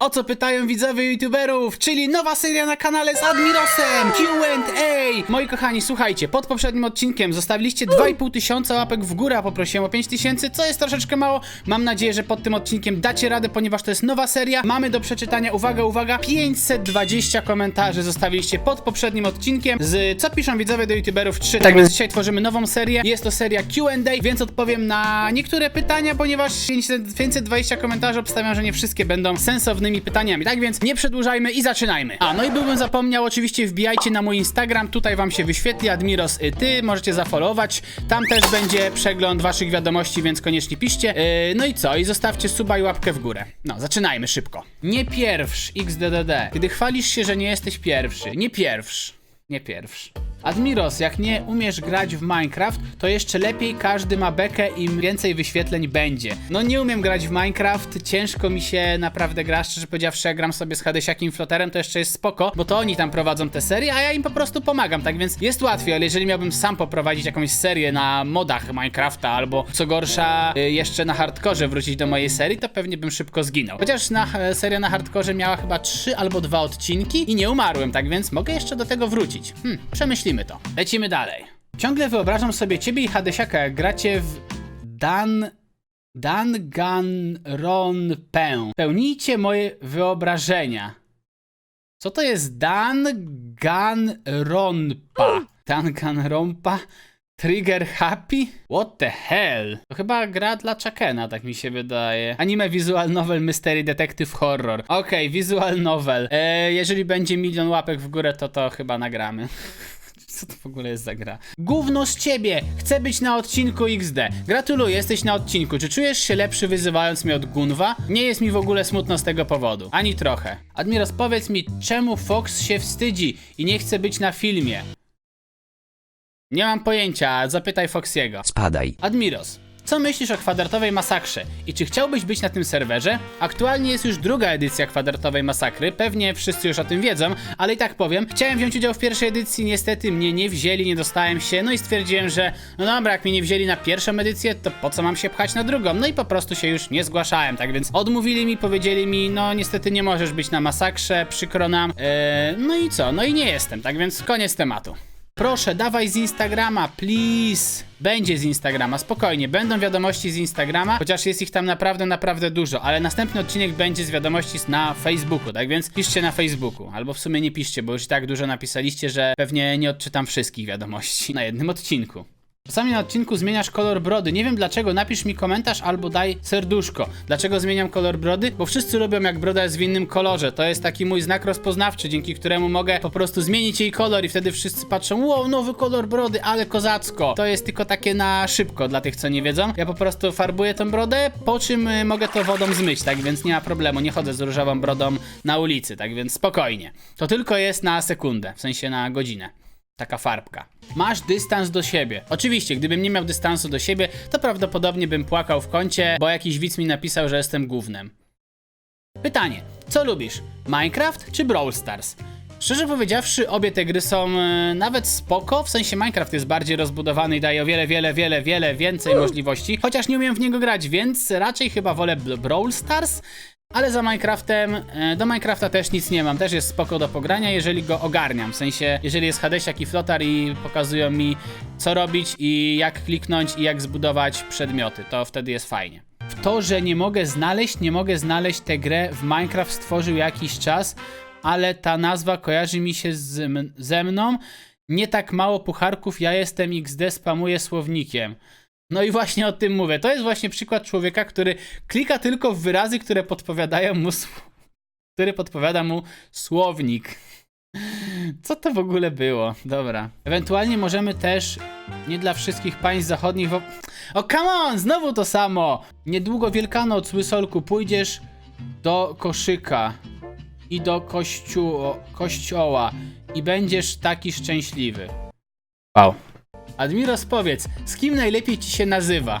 O co pytają widzowie youtuberów, czyli nowa seria na kanale z Admirosem, Q&A. Moi kochani, słuchajcie, pod poprzednim odcinkiem zostawiliście 2,5 tysiąca łapek w górę, a poprosiłem o 5 tysięcy, co jest troszeczkę mało. Mam nadzieję, że pod tym odcinkiem dacie radę, ponieważ to jest nowa seria. Mamy do przeczytania, uwaga, uwaga, 520 komentarzy zostawiliście pod poprzednim odcinkiem z co piszą widzowie do youtuberów 3. Tak więc dzisiaj tworzymy nową serię. Jest to seria Q&A, więc odpowiem na niektóre pytania, ponieważ 500 520 komentarzy obstawiam, że nie wszystkie będą sensownymi pytaniami. Tak więc nie przedłużajmy i zaczynajmy. A, no i byłbym zapomniał, oczywiście wbijajcie na mój Instagram, tutaj wam się wyświetli Admiros y, ty, możecie zafollowować. Tam też będzie przegląd waszych wiadomości, więc koniecznie piszcie. Yy, no i co? I zostawcie suba i łapkę w górę. No, zaczynajmy szybko. Nie pierwszy, XDDD. Gdy chwalisz się, że nie jesteś pierwszy. Nie pierwszy. Nie pierwszy. Admiros, jak nie umiesz grać w Minecraft, to jeszcze lepiej każdy ma bekę, im więcej wyświetleń będzie. No nie umiem grać w Minecraft, ciężko mi się naprawdę gra, szczerze powiedziawszy, gram sobie z Hadesiakiem Floterem, to jeszcze jest spoko, bo to oni tam prowadzą te serie, a ja im po prostu pomagam, tak więc jest łatwiej, ale jeżeli miałbym sam poprowadzić jakąś serię na modach Minecrafta, albo co gorsza, y, jeszcze na hardkorze wrócić do mojej serii, to pewnie bym szybko zginął. Chociaż na, e, seria na hardkorze miała chyba 3 albo 2 odcinki i nie umarłem, tak więc mogę jeszcze do tego wrócić. Hmm, przemyślimy to. Lecimy dalej. Ciągle wyobrażam sobie ciebie i Hadesiaka, jak gracie w Dan... Danganronpę. Pełnijcie moje wyobrażenia. Co to jest Danganronpa? Danganronpa? Trigger Happy? What the hell? To chyba gra dla Chakena, tak mi się wydaje. Anime Visual Novel Mystery Detective Horror. Okej, Visual Novel. E, jeżeli będzie milion łapek w górę, to to chyba nagramy. Co to w ogóle jest za gra? Gówno z ciebie! Chcę być na odcinku XD. Gratuluję, jesteś na odcinku. Czy czujesz się lepszy wyzywając mnie od Gunwa? Nie jest mi w ogóle smutno z tego powodu. Ani trochę. Admiros, powiedz mi, czemu Fox się wstydzi i nie chce być na filmie? Nie mam pojęcia, zapytaj Foxiego. Spadaj. Admiros, co myślisz o kwadratowej masakrze i czy chciałbyś być na tym serwerze? Aktualnie jest już druga edycja kwadratowej masakry, pewnie wszyscy już o tym wiedzą, ale i tak powiem. Chciałem wziąć udział w pierwszej edycji, niestety mnie nie wzięli, nie dostałem się, no i stwierdziłem, że no dobra, jak mnie nie wzięli na pierwszą edycję, to po co mam się pchać na drugą? No i po prostu się już nie zgłaszałem, tak więc odmówili mi, powiedzieli mi, no niestety nie możesz być na masakrze, przykro nam. Eee, no i co? No i nie jestem, tak więc koniec tematu. Proszę, dawaj z Instagrama, please. Będzie z Instagrama, spokojnie. Będą wiadomości z Instagrama, chociaż jest ich tam naprawdę, naprawdę dużo. Ale następny odcinek będzie z wiadomości na Facebooku, tak więc piszcie na Facebooku. Albo w sumie nie piszcie, bo już tak dużo napisaliście, że pewnie nie odczytam wszystkich wiadomości na jednym odcinku. Czasami na odcinku zmieniasz kolor brody. Nie wiem dlaczego, napisz mi komentarz albo daj serduszko. Dlaczego zmieniam kolor brody? Bo wszyscy lubią jak broda jest w innym kolorze. To jest taki mój znak rozpoznawczy, dzięki któremu mogę po prostu zmienić jej kolor i wtedy wszyscy patrzą, wow, nowy kolor brody, ale kozacko. To jest tylko takie na szybko dla tych, co nie wiedzą. Ja po prostu farbuję tą brodę, po czym y, mogę to wodą zmyć, tak więc nie ma problemu. Nie chodzę z różową brodą na ulicy, tak więc spokojnie. To tylko jest na sekundę, w sensie na godzinę. Taka farbka. Masz dystans do siebie. Oczywiście, gdybym nie miał dystansu do siebie, to prawdopodobnie bym płakał w kącie, bo jakiś widz mi napisał, że jestem gównem. Pytanie, co lubisz? Minecraft czy Brawl Stars? Szczerze powiedziawszy, obie te gry są e, nawet spoko, w sensie Minecraft jest bardziej rozbudowany i daje o wiele, wiele, wiele, wiele więcej możliwości, chociaż nie umiem w niego grać, więc raczej chyba wolę Brawl Stars, ale za Minecraftem, e, do Minecrafta też nic nie mam, też jest spoko do pogrania, jeżeli go ogarniam, w sensie, jeżeli jest Hadesiak i Flotar i pokazują mi co robić i jak kliknąć i jak zbudować przedmioty, to wtedy jest fajnie. W to, że nie mogę znaleźć, nie mogę znaleźć tę grę w Minecraft stworzył jakiś czas, ale ta nazwa kojarzy mi się z, ze mną. Nie tak mało pucharków, ja jestem XD, spamuję słownikiem. No i właśnie o tym mówię. To jest właśnie przykład człowieka, który klika tylko w wyrazy, które podpowiadają mu, który podpowiada mu słownik. Co to w ogóle było? Dobra. Ewentualnie możemy też nie dla wszystkich państw zachodnich. Wo- o, come on! Znowu to samo! Niedługo Wielkanoc, Łysolku, pójdziesz do koszyka i do kościoła i będziesz taki szczęśliwy. Wow. Admiros, powiedz, z kim najlepiej ci się nazywa?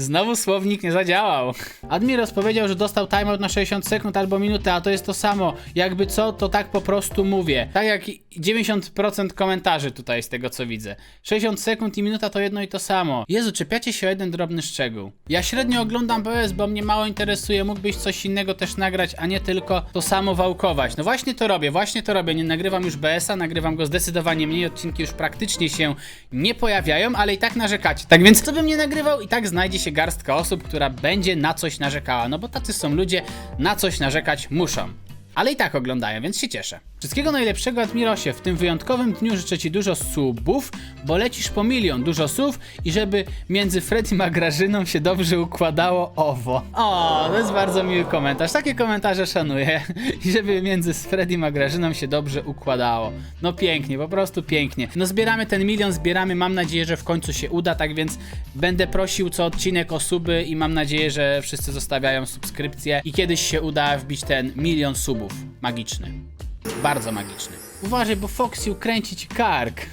Znowu słownik nie zadziałał. Admiros powiedział, że dostał timeout na 60 sekund albo minutę, a to jest to samo. Jakby co, to tak po prostu mówię. Tak jak 90% komentarzy tutaj z tego co widzę. 60 sekund i minuta to jedno i to samo. Jezu, czepiacie się o jeden drobny szczegół. Ja średnio oglądam BS, bo mnie mało interesuje. Mógłbyś coś innego też nagrać, a nie tylko to samo wałkować. No właśnie to robię, właśnie to robię. Nie nagrywam już BS-a, nagrywam go zdecydowanie mniej. Odcinki już praktycznie się nie pojawiają, ale i tak narzekacie. Tak więc, co bym nie nagrywał, i tak znajdzie się garstka osób, która będzie na coś narzekała. No bo tacy są ludzie, na coś narzekać muszą. Ale i tak oglądają, więc się cieszę. Wszystkiego najlepszego, Admirosie. W tym wyjątkowym dniu życzę Ci dużo subów, bo lecisz po milion, dużo słów i żeby między Fredim a Grażyną się dobrze układało owo. O, to jest bardzo miły komentarz. Takie komentarze szanuję. I żeby między Fredim a Grażyną się dobrze układało. No pięknie, po prostu pięknie. No zbieramy ten milion, zbieramy. Mam nadzieję, że w końcu się uda, tak więc będę prosił co odcinek o suby i mam nadzieję, że wszyscy zostawiają subskrypcję i kiedyś się uda wbić ten milion subów. Magiczny. Bardzo magiczny. Uważaj, bo Foxy ukręci ci kark.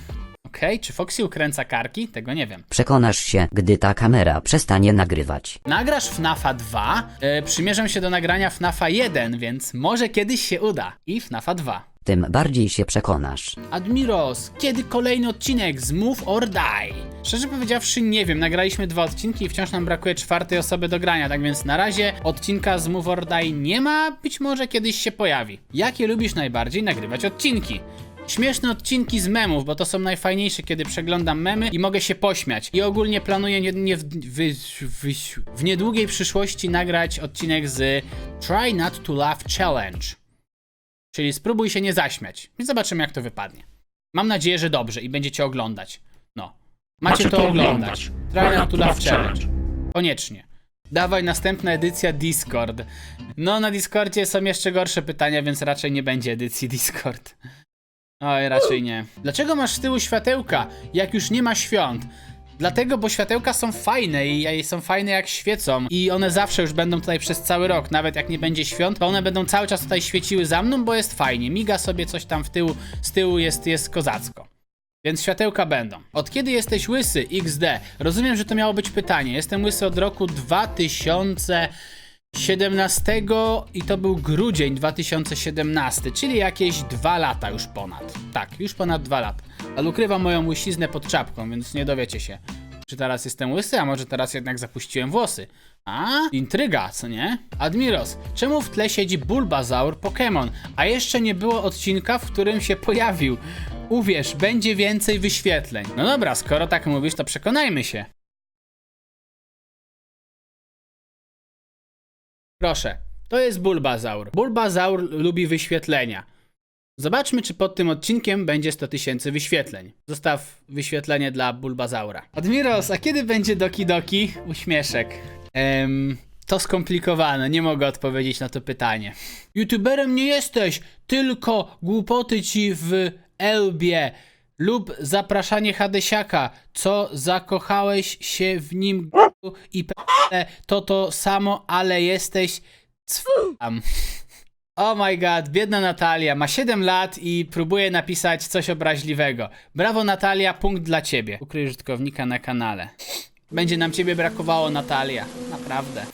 Okej, czy Foxy ukręca karki? Tego nie wiem. Przekonasz się, gdy ta kamera przestanie nagrywać. Nagrasz FNAFa 2, yy, przymierzam się do nagrania FNAFa 1, więc może kiedyś się uda. I FNAFa 2. Tym bardziej się przekonasz. Admiros, kiedy kolejny odcinek z Move or Die? Szczerze powiedziawszy, nie wiem. Nagraliśmy dwa odcinki i wciąż nam brakuje czwartej osoby do grania, tak więc na razie odcinka z Move or Die nie ma, być może kiedyś się pojawi. Jakie lubisz najbardziej nagrywać odcinki? Śmieszne odcinki z memów, bo to są najfajniejsze, kiedy przeglądam memy i mogę się pośmiać. I ogólnie planuję nie, nie w, w, w, w niedługiej przyszłości nagrać odcinek z Try Not to Laugh Challenge. Czyli spróbuj się nie zaśmiać. I zobaczymy, jak to wypadnie. Mam nadzieję, że dobrze i będziecie oglądać. No. Macie, to oglądać. Not to laugh challenge. Koniecznie. Dawaj, następna edycja Discord. No, na Discordzie są jeszcze gorsze pytania, więc raczej nie będzie edycji Discord. Oj, raczej nie. Dlaczego masz z tyłu światełka, jak już nie ma świąt? Dlatego, bo światełka są fajne i są fajne jak świecą i one zawsze już będą tutaj przez cały rok, nawet jak nie będzie świąt, to one będą cały czas tutaj świeciły za mną, bo jest fajnie. Miga sobie coś tam w tyłu, z tyłu jest, jest kozacko. Więc światełka będą. Od kiedy jesteś łysy? XD. Rozumiem, że to miało być pytanie. Jestem łysy od roku 2017 i to był grudzień 2017, czyli jakieś dwa lata już ponad. Tak, już ponad dwa lata. Ale ukrywam moją łysiznę pod czapką, więc nie dowiecie się. Czy teraz jestem łysy, a może teraz jednak zapuściłem włosy? A, intryga, co nie? Admiros, czemu w tle siedzi Bulbazaur Pokémon, a jeszcze nie było odcinka, w którym się pojawił? Uwierz, będzie więcej wyświetleń. No dobra, skoro tak mówisz, to przekonajmy się. Proszę, to jest Bulbazaur. Bulbazaur lubi wyświetlenia. Zobaczmy, czy pod tym odcinkiem będzie 100 tysięcy wyświetleń. Zostaw wyświetlenie dla Bulbazaura. Admiros, a kiedy będzie Doki Doki? Uśmieszek. Ehm, to skomplikowane, nie mogę odpowiedzieć na to pytanie. YouTuberem nie jesteś, tylko głupoty ci w elbie lub zapraszanie Hadesiaka, co zakochałeś się w nim i p***e, to to samo, ale jesteś cwam. Oh my god, biedna Natalia, ma 7 lat i próbuje napisać coś obraźliwego. Brawo Natalia, punkt dla ciebie. Ukryj użytkownika na kanale. Będzie nam ciebie brakowało Natalia, naprawdę.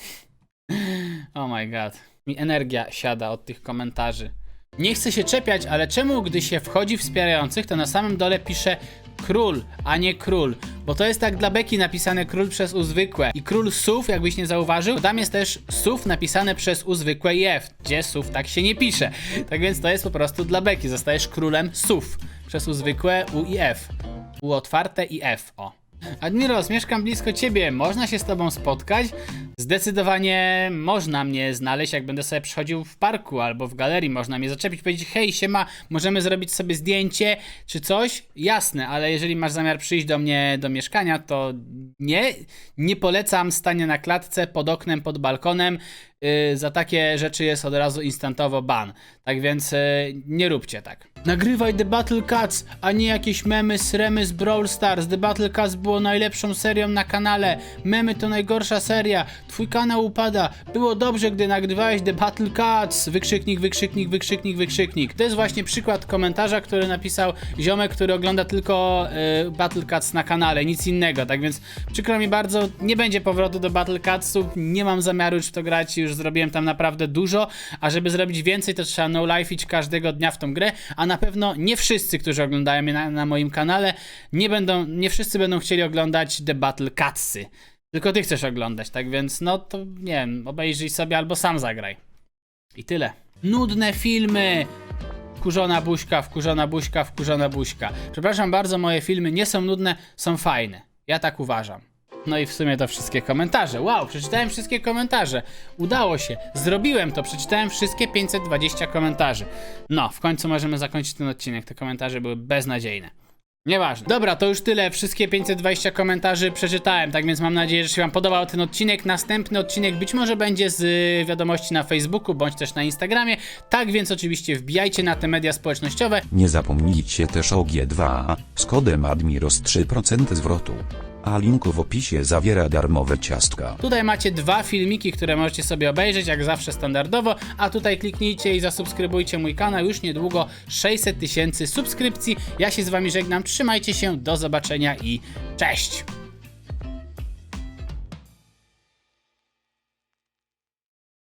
Oh my god. Mi energia siada od tych komentarzy. Nie chcę się czepiać, ale czemu gdy się wchodzi w wspierających, to na samym dole pisze król, a nie król? Bo to jest tak dla beki napisane król przez u zwykłe. I król sów, jakbyś nie zauważył, to tam jest też sów napisane przez u zwykłe i f, gdzie sów tak się nie pisze. Tak więc to jest po prostu dla beki. Zostajesz królem sów przez u zwykłe u i f. U otwarte i f, o. Admiros, mieszkam blisko ciebie, można się z tobą spotkać? Zdecydowanie można mnie znaleźć, jak będę sobie przychodził w parku albo w galerii, można mnie zaczepić, powiedzieć hej, siema, możemy zrobić sobie zdjęcie czy coś? Jasne, ale jeżeli masz zamiar przyjść do mnie do mieszkania, to nie, nie polecam stania na klatce, pod oknem, pod balkonem, za takie rzeczy jest od razu instantowo ban. Tak więc yy, nie róbcie tak. Nagrywaj The Battle Cats, a nie jakieś memy z Remy z Brawl Stars. The Battle Cats było najlepszą serią na kanale. Memy to najgorsza seria. Twój kanał upada. Było dobrze, gdy nagrywałeś The Battle Cats. Wykrzyknik, wykrzyknik, wykrzyknik, wykrzyknik. To jest właśnie przykład komentarza, który napisał ziomek, który ogląda tylko yy, Battle Cats na kanale, nic innego. Tak więc przykro mi bardzo, nie będzie powrotu do Battle Catsów. Nie mam zamiaru już w to grać. Już zrobiłem tam naprawdę dużo. A żeby zrobić więcej, to trzeba no life iść każdego dnia w tą grę. A na pewno nie wszyscy, którzy oglądają mnie na, na moim kanale, nie będą, nie wszyscy będą chcieli oglądać The Battle Catsy. Tylko ty chcesz oglądać, tak więc no to nie wiem, obejrzyj sobie albo sam zagraj. I tyle. Nudne filmy! Wkurzona buźka, wkurzona buźka, wkurzona buźka. Przepraszam bardzo, moje filmy nie są nudne, są fajne. Ja tak uważam. No i w sumie to wszystkie komentarze. Wow, przeczytałem wszystkie komentarze. Udało się. Zrobiłem to. Przeczytałem wszystkie 520 komentarzy. No, w końcu możemy zakończyć ten odcinek. Te komentarze były beznadziejne. Nieważne. Dobra, to już tyle. Wszystkie 520 komentarzy przeczytałem, tak więc mam nadzieję, że się Wam podobał ten odcinek. Następny odcinek być może będzie z y, wiadomości na Facebooku bądź też na Instagramie. Tak więc oczywiście wbijajcie na te media społecznościowe. Nie zapomnijcie też o G2, z kodem ADMIROS 3% zwrotu. A link w opisie zawiera darmowe ciastka. Tutaj macie dwa filmiki, które możecie sobie obejrzeć, jak zawsze standardowo, a tutaj kliknijcie i zasubskrybujcie mój kanał. Już niedługo 600 tysięcy subskrypcji. Ja się z Wami żegnam, trzymajcie się, do zobaczenia i cześć!